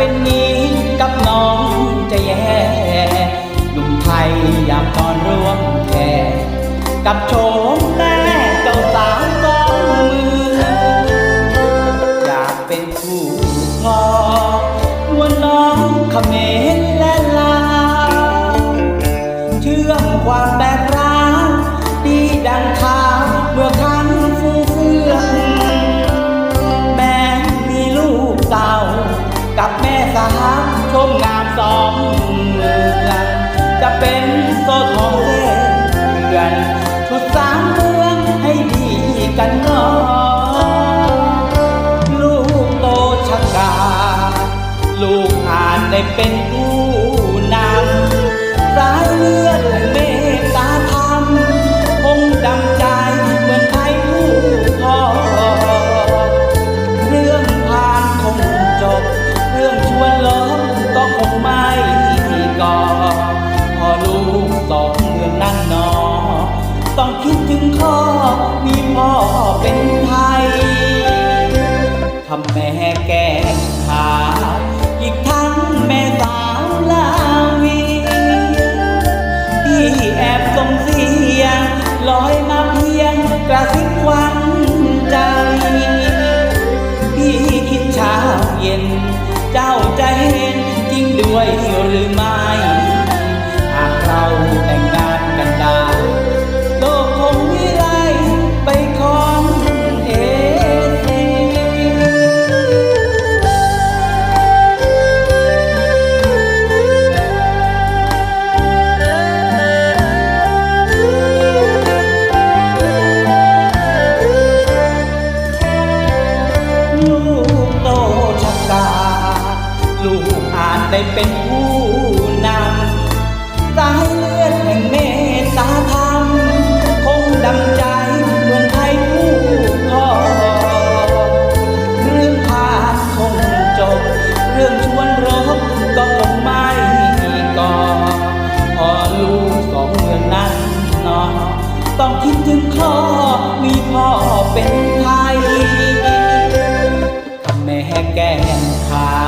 เป็นนี้กับน้องจะแย่หนุ่มไทยอยากนอนร่วมแค่กับโฉมแม่เจ้าสาวสองมือ อยากเป็นผู้ครองว่าน้องเขมรและลาเชื่อมความแตกร้ เดือนชุดสามเมืองให้ดีกันเนอลูกโตชะกา ลูกอานได้เป็นผู้ มีพ่อเป็นไทยทำแม่แก้ขาอีกทั้งแม่สาวลาวีพี่แอบส่งเสียงลอยมาเพียงกระซิบหวันใจ พี่คิดเช้าเย็น เจ้าจะเห็นจริงด้วยหรือไม่ ได้เป็นผู้นำสายเลือดแห่งเมตตาธรรม คงดำใจเมืองไทยผู้พ่อเรื่องผ่านคงจบ เรื่องชวนรบก็คงไม่ก่อพอลูกสองเมืองนั้นนอต้องคิดถึงข้อมีพ่อเป็นไทยแม่แก้มขาอี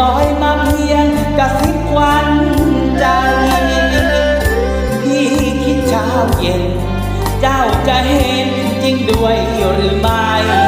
ลอยมาเพียงกระซิบควันใจ พี่คิดเช้าเย็น เจ้าจะเห็นจริงด้วยหรือไม่